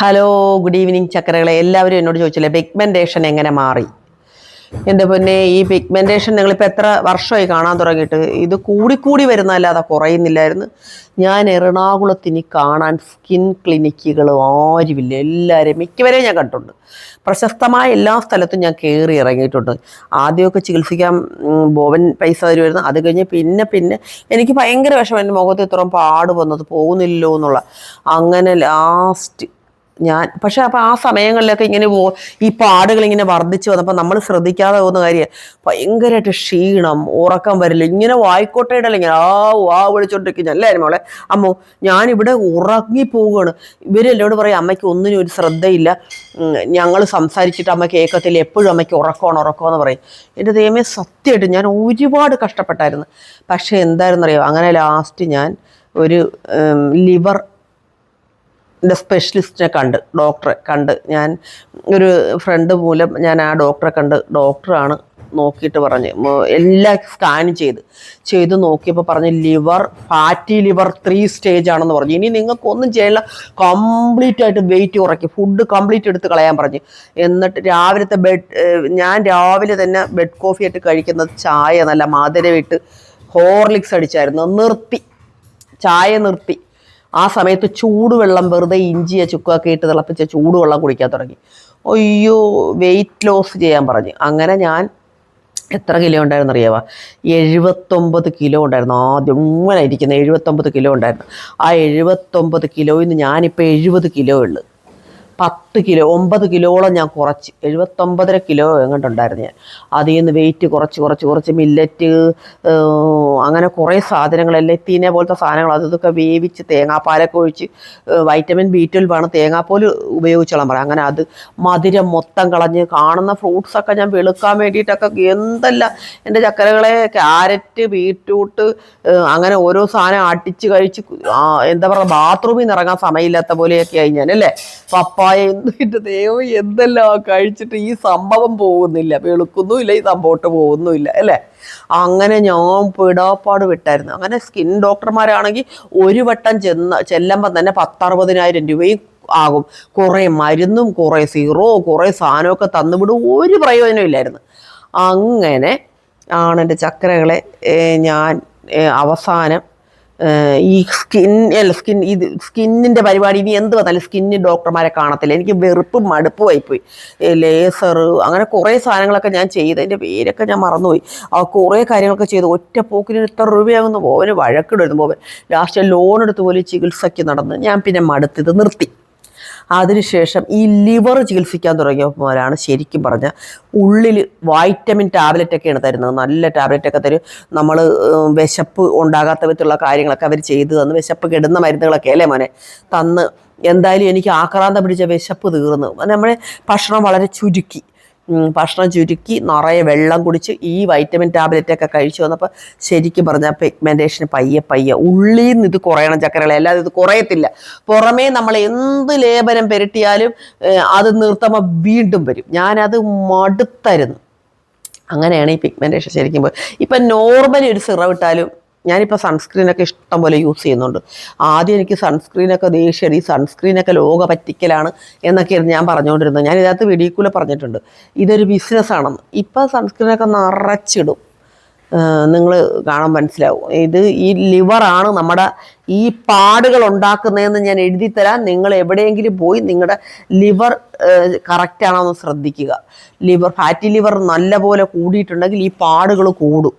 Hello good evening ചക്രകളെ എല്ലാവരും എന്നോട് ചോദിച്ചില്ലേ പിഗ്മെന്റേഷൻ എങ്ങനെ മാറി? എന്റെ പിന്നെ ഈ പിഗ്മെന്റേഷൻ നിങ്ങളിപ്പോൾ എത്ര വർഷമായി കാണാൻ തുടങ്ങിയിട്ട്? ഇത് കൂടിക്കൂടി വരുന്നതല്ലാതെ കുറയുന്നില്ലായിരുന്നു. ഞാൻ എറണാകുളത്ത് കാണാൻ സ്കിൻ ക്ലിനിക്കുകൾ ആരുമില്ല. എല്ലാവരും മിക്കവരെയും ഞാൻ കണ്ടിട്ടുണ്ട്. പ്രശസ്തമായ എല്ലാ സ്ഥലത്തും ഞാൻ കയറി ഇറങ്ങിയിട്ടുണ്ട്. ആദ്യമൊക്കെ ചികിത്സിക്കാൻ ബോബൻ പൈസ തരുമായിരുന്നു. അത് കഴിഞ്ഞ് പിന്നെ പിന്നെ എനിക്ക് ഭയങ്കര വിഷമം. എന്റെ മുഖത്ത് ഇത്രയും പാട് വന്നത് പോകുന്നില്ലോ എന്നുള്ള. അങ്ങനെ ലാസ്റ്റ് ഞാൻ പക്ഷെ അപ്പോൾ ആ സമയങ്ങളിലൊക്കെ ഇങ്ങനെ പോ ഈ പാടുകൾ ഇങ്ങനെ വർദ്ധിച്ചു വന്നപ്പോൾ നമ്മൾ ശ്രദ്ധിക്കാതെ പോകുന്ന കാര്യം ഭയങ്കരമായിട്ട് ക്ഷീണം ഉറക്കം വരില്ല ഇങ്ങനെ വായിക്കോട്ടയുടെ ഇങ്ങനെ ആ വാ വിളിച്ചോണ്ടിരിക്കും അല്ലേ മോളെ അമ്മോ ഞാനിവിടെ ഉറങ്ങിപ്പോവുകയാണ് ഇവരെല്ലോട് പറയും അമ്മയ്ക്ക് ഒന്നിനും ഒരു ശ്രദ്ധയില്ല. ഞങ്ങൾ സംസാരിച്ചിട്ട് അമ്മ കേൾക്കത്തില്ല. എപ്പോഴും അമ്മയ്ക്ക് ഉറക്കമാണ് ഉറക്കമെന്ന് പറയും. എന്റെ ദൈവമേ സത്യമായിട്ട് ഞാൻ ഒരുപാട് കഷ്ടപ്പെട്ടായിരുന്നു. പക്ഷേ എന്തായിരുന്നറിയോ അങ്ങനെ ലാസ്റ്റ് ഞാൻ ഒരു ലിവർ എന്റെ സ്പെഷ്യലിസ്റ്റിനെ കണ്ട് ഡോക്ടറെ കണ്ട്. ഞാൻ ഒരു ഫ്രണ്ട് മൂലം ഞാൻ ആ ഡോക്ടറെ കണ്ട് ഡോക്ടറാണ് നോക്കിയിട്ട് പറഞ്ഞ് എല്ലാ സ്കാൻ ചെയ്ത് ചെയ്ത് നോക്കിയപ്പോൾ പറഞ്ഞ് liver fatty liver three stage ആണെന്ന് പറഞ്ഞു. ഇനി നിങ്ങൾക്ക് ഒന്നും ചെയ്യില്ല കംപ്ലീറ്റ് ആയിട്ട് വെയിറ്റ് കുറയ്ക്കും. ഫുഡ് കംപ്ലീറ്റ് എടുത്ത് കളയാൻ പറഞ്ഞു. എന്നിട്ട് രാവിലത്തെ ബെഡ് ഞാൻ രാവിലെ തന്നെ ബെഡ് കോഫി ആയിട്ട് കഴിക്കുന്നത് ചായ നല്ല മാതിരവിട്ട് ഹോർലിക്സ് അടിച്ചായിരുന്നു. നിർത്തി. ചായ നിർത്തി. ആ സമയത്ത് ചൂടുവെള്ളം വെറുതെ ഇഞ്ചിയ ചുക്കൊക്കെ ഇട്ട് തിളപ്പിച്ച ചൂടുവെള്ളം കുടിക്കാൻ തുടങ്ങി. അയ്യോ വെയിറ്റ് ലോസ് ചെയ്യാൻ പറഞ്ഞു. അങ്ങനെ ഞാൻ എത്ര കിലോ ഉണ്ടായിരുന്നു അറിയാവാ? എഴുപത്തൊമ്പത് കിലോ ഉണ്ടായിരുന്നു. ആദ്യം ഇങ്ങനെ ഇരിക്കുന്ന എഴുപത്തൊമ്പത് കിലോ ഉണ്ടായിരുന്നു. ആ എഴുപത്തൊമ്പത് കിലോയിൽ നിന്ന് ഞാനിപ്പോൾ എഴുപത് കിലോ ഉള്ളു. പത്ത് കിലോ ഒമ്പത് കിലോളം ഞാൻ കുറച്ച് എഴുപത്തൊമ്പതര കിലോ എങ്ങോട്ടുണ്ടായിരുന്നു ഞാൻ. അതിൽ നിന്ന് വെയിറ്റ് കുറച്ച് കുറച്ച് കുറച്ച് മില്ലറ്റ് അങ്ങനെ കുറേ സാധനങ്ങളെല്ലാം തീനെ പോലത്തെ സാധനങ്ങൾ അതൊക്കെ വേവിച്ച് തേങ്ങാപ്പാലൊക്കെ ഒഴിച്ച് വൈറ്റമിൻ ബി ട്വൽവ് ആണ് തേങ്ങാപ്പാൽ ഉപയോഗിച്ചോളാൻ പറയാം. അങ്ങനെ അത് മധുരം മൊത്തം കളഞ്ഞ് കാണുന്ന ഫ്രൂട്ട്സൊക്കെ ഞാൻ വെളുക്കാൻ വേണ്ടിയിട്ടൊക്കെ എന്തെല്ലാം എന്റെ ചക്കരകളെ ക്യാരറ്റ് ഏഹ് അങ്ങനെ ഓരോ സാധനം അടിച്ച് കഴിച്ച് എന്താ പറയുക ബാത്റൂമിൽ നിന്ന് ഇറങ്ങാൻ സമയമില്ലാത്ത പോലെയൊക്കെ ആയി ഞാൻ അല്ലേ? പപ്പായ എന്തിട്ട് ദൈവം എന്തെല്ലാം കഴിച്ചിട്ട് ഈ സംഭവം പോകുന്നില്ല. വെളുക്കുന്നുമില്ല ഈ സംഭവത്ത് പോകുന്നുമില്ല അല്ലേ? അങ്ങനെ ഞാൻ പിടാപ്പാട് വിട്ടായിരുന്നു. അങ്ങനെ സ്കിൻ ഡോക്ടർമാരാണെങ്കിൽ ഒരു വട്ടം ചെന്ന് ചെല്ലുമ്പോൾ തന്നെ പത്തറുപതിനായിരം രൂപയും ആകും. കുറേ മരുന്നും കുറേ സീറോ കുറേ സാധനമൊക്കെ തന്നുവിടും. ഒരു പ്രയോജനം ഇല്ലായിരുന്നു. അങ്ങനെ ആണ് എന്റെ ചക്കരകളെ ഞാൻ അവസാനം ഈ സ്കിൻ അല്ല സ്കിൻ ഇത് സ്കിന്നിന്റെ പരിപാടി ഇനി എന്ത് വന്നാലും സ്കിന്നിന് ഡോക്ടർമാരെ കാണത്തില്ല. എനിക്ക് വെറുപ്പും മടുപ്പും ആയിപ്പോയി ലേസർ അങ്ങനെ കുറേ സാധനങ്ങളൊക്കെ ഞാൻ ചെയ്ത്. അതിന്റെ പേരൊക്കെ ഞാൻ മറന്നുപോയി. ആ കുറേ കാര്യങ്ങളൊക്കെ ചെയ്ത്. ഒറ്റ പോക്കിന് ഇത്ര രൂപയാകുന്നു പോവന് വഴക്കിടുന്നു പോവൻ. ലാസ്റ്റ് ലോൺ എടുത്ത് പോലെ ചികിത്സയ്ക്ക് നടന്ന് ഞാൻ പിന്നെ മടുത്തിത് നിർത്തി. അതിനുശേഷം ഈ ലിവർ ചികിത്സിക്കാൻ തുടങ്ങിയപ്പോഴാണ് ശരിക്കും പറഞ്ഞാൽ ഉള്ളിൽ വൈറ്റമിൻ ടാബ്ലറ്റൊക്കെയാണ് തരുന്നത് നല്ല ടാബ്ലറ്റൊക്കെ തരും. നമ്മൾ വിശപ്പ് ഉണ്ടാകാത്ത വിധത്തിലുള്ള കാര്യങ്ങളൊക്കെ അവർ ചെയ്തു തന്ന്. വിശപ്പ് കെടുന്ന മരുന്നുകളൊക്കെ അല്ലേ മോനെ? തന്ന് എന്തായാലും എനിക്ക് ആക്രാന്തം പിടിച്ച വിശപ്പ് തീർന്നു. നമ്മളെ ഭക്ഷണം വളരെ ചുരുക്കി. ഭക്ഷണം ചുരുക്കി നിറയെ വെള്ളം കുടിച്ച് ഈ വൈറ്റമിൻ ടാബ്ലറ്റൊക്കെ കഴിച്ചു വന്നപ്പോൾ ശരിക്കും പറഞ്ഞാൽ പിഗ്മെന്റേഷൻ പയ്യെ പയ്യെ. ഉള്ളിൽ നിന്ന് ഇത് കുറയണം ചക്കരകളെ അല്ലാതെ ഇത് കുറയത്തില്ല. പുറമേ നമ്മൾ എന്ത് ലേപനം പെരട്ടിയാലും അത് നിർത്തുമ്പോൾ വീണ്ടും വരും. ഞാനത് മടുത്തായിരുന്നു അങ്ങനെയാണ് ഈ പിഗ്മെന്റേഷൻ ശരിക്കും ഇപ്പം നോർമലി ഒരു സിറം ഇട്ടാലും ഞാനിപ്പോൾ സൺസ്ക്രീനൊക്കെ ഇഷ്ടം പോലെ യൂസ് ചെയ്യുന്നുണ്ട്. ആദ്യം എനിക്ക് സൺസ്ക്രീനൊക്കെ ദേഷ്യം ഈ സൺസ്ക്രീനൊക്കെ ലോക പറ്റിക്കലാണ് എന്നൊക്കെയാണ് ഞാൻ പറഞ്ഞുകൊണ്ടിരുന്നത് ഞാൻ ഇതിനകത്ത് വെടിക്കൂല പറഞ്ഞിട്ടുണ്ട്. ഇതൊരു ബിസിനസ്സാണെന്ന് ഇപ്പോൾ സൺസ്ക്രീനൊക്കെ നിറച്ചിടും. നിങ്ങൾ കാണാൻ മനസ്സിലാവും. ഇത് ഈ ലിവറാണ് നമ്മുടെ ഈ പാടുകൾ ഉണ്ടാക്കുന്നതെന്ന് ഞാൻ എഴുതി തരാം. നിങ്ങൾ എവിടെയെങ്കിലും പോയി നിങ്ങളുടെ ലിവർ കറക്റ്റാണോ എന്ന് ശ്രദ്ധിക്കുക. ലിവർ ഫാറ്റി ലിവർ നല്ലപോലെ കൂടിയിട്ടുണ്ടെങ്കിൽ ഈ പാടുകൾ കൂടും.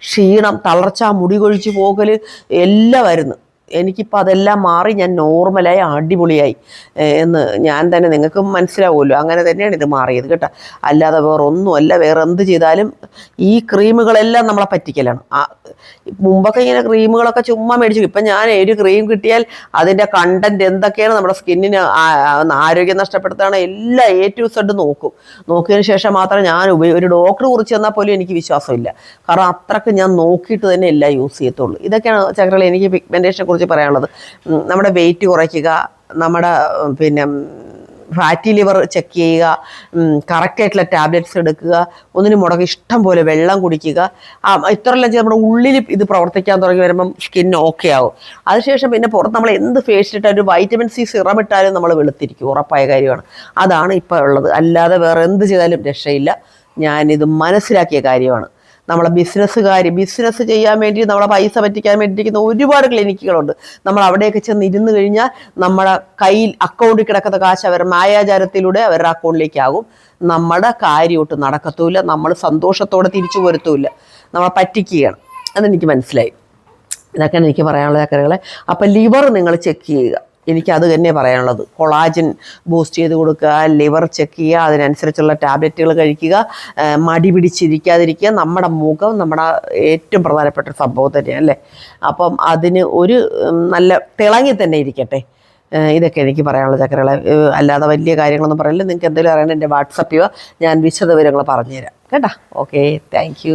ക്ഷീണം തളർച്ച മുടി കൊഴിച്ച് പോകൽ എല്ലാം വരുന്നു എനിക്കിപ്പോൾ അതെല്ലാം മാറി ഞാൻ നോർമലായി അടിപൊളിയായി. എന്ന് ഞാൻ തന്നെ നിങ്ങൾക്ക് മനസ്സിലാവുമല്ലോ. അങ്ങനെ തന്നെയാണ് ഇത് മാറിയത് കേട്ടോ. അല്ലാതെ വേറെ ഒന്നുമല്ല വേറെ എന്ത് ചെയ്താലും ഈ ക്രീമുകളെല്ലാം നമ്മളെ പറ്റിക്കലാണ്. മുമ്പൊക്കെ ഇങ്ങനെ ക്രീമുകളൊക്കെ ചുമ്മാ മേടിച്ചു. ഇപ്പം ഞാൻ ഒരു ക്രീം കിട്ടിയാൽ അതിന്റെ കണ്ടന്റ് എന്തൊക്കെയാണ് നമ്മുടെ സ്കിന്നിന് ആരോഗ്യം നഷ്ടപ്പെടുത്താണ് എല്ലാം എ ടു സെഡ് നോക്കും. നോക്കിയതിന് ശേഷം മാത്രം ഞാൻ ഉപയോഗ ഒരു ഡോക്ടർ കുറിച്ച് തന്നാൽ പോലും എനിക്ക് വിശ്വാസമില്ല. കാരണം അത്രയ്ക്ക് ഞാൻ നോക്കിയിട്ട് തന്നെ എല്ലാം യൂസ് ചെയ്യത്തുള്ളൂ. ഇതൊക്കെയാണ് ചക്രകളെ എനിക്ക് പിഗ്മെന്റേഷനെ കുറിച്ച് പറയാനുള്ളത്. ഉം, നമ്മുടെ വെയിറ്റ് കുറയ്ക്കുക നമ്മുടെ പിന്നെ ഫാറ്റി ലിവർ ചെക്ക് ചെയ്യുക കറക്റ്റായിട്ടുള്ള ടാബ്ലറ്റ്സ് എടുക്കുക ഒന്നിനു മുടങ്ങി ഇഷ്ടം പോലെ വെള്ളം കുടിക്കുക. ഇത്രയെല്ലാം ചെയ്ത് നമ്മുടെ ഉള്ളിൽ ഇത് പ്രവർത്തിക്കാൻ തുടങ്ങി വരുമ്പം സ്കിൻ ഓക്കെ ആവും. അതിനുശേഷം പിന്നെ പുറത്ത് നമ്മൾ എന്ത് ഫേസ് ഇട്ടാലും ഒരു വൈറ്റമിൻ സി സിറം ഇട്ടാലും നമ്മൾ വെളുത്തിരിക്കും ഉറപ്പായ കാര്യമാണ്. അതാണ് ഇപ്പോൾ ഉള്ളത്. അല്ലാതെ വേറെ എന്ത് ചെയ്താലും രക്ഷയില്ല. ഞാനിത് മനസ്സിലാക്കിയ കാര്യമാണ്. നമ്മളെ ബിസിനസ്സുകാർ ബിസിനസ് ചെയ്യാൻ വേണ്ടി നമ്മളെ പൈസ പറ്റിക്കാൻ വേണ്ടിയിരിക്കുന്ന ഒരുപാട് ക്ലിനിക്കുകളുണ്ട്. നമ്മൾ അവിടെയൊക്കെ ചെന്ന് ഇരുന്ന് കഴിഞ്ഞാൽ നമ്മുടെ കയ്യിൽ അക്കൗണ്ടിൽ കിടക്കുന്ന കാശ് അവർ മായാചാരത്തിലൂടെ അവരുടെ അക്കൗണ്ടിലേക്കാകും നമ്മുടെ കാര്യമൊട്ട് നടക്കത്തുമില്ല. നമ്മൾ സന്തോഷത്തോടെ തിരിച്ചു പോരത്തുമില്ല നമ്മളെ പറ്റിക്കുകയാണ്. അതെനിക്ക് മനസ്സിലായി. ഇതൊക്കെയാണ് എനിക്ക് പറയാനുള്ള കാര്യങ്ങളെ അപ്പം ലിവർ നിങ്ങൾ ചെക്ക് ചെയ്യുക. എനിക്ക് അത് തന്നെ പറയാനുള്ളത്. കൊളാജൻ ബൂസ്റ്റ് ചെയ്ത് കൊടുക്കുക ലിവർ ചെക്ക് ചെയ്യുക അതിനനുസരിച്ചുള്ള ടാബ്ലറ്റുകൾ കഴിക്കുക മടി പിടിച്ചിരിക്കാതിരിക്കുക. നമ്മുടെ മുഖം നമ്മുടെ ഏറ്റവും പ്രധാനപ്പെട്ട സംഭവം തന്നെയാണ് അല്ലേ? അപ്പം അതിന് ഒരു നല്ല തിളങ്ങി തന്നെ ഇരിക്കട്ടെ. ഇതൊക്കെ എനിക്ക് പറയാനുള്ള ചക്കരകളെ. അല്ലാതെ വലിയ കാര്യങ്ങളൊന്നും പറയില്ല നിങ്ങൾക്ക് എന്തെങ്കിലും അറിയണം എന്റെ വാട്സപ്പ് ചെയ്യുക ഞാൻ വിശദവിവരങ്ങൾ പറഞ്ഞുതരാം. കേട്ടോ? ഓക്കെ. താങ്ക്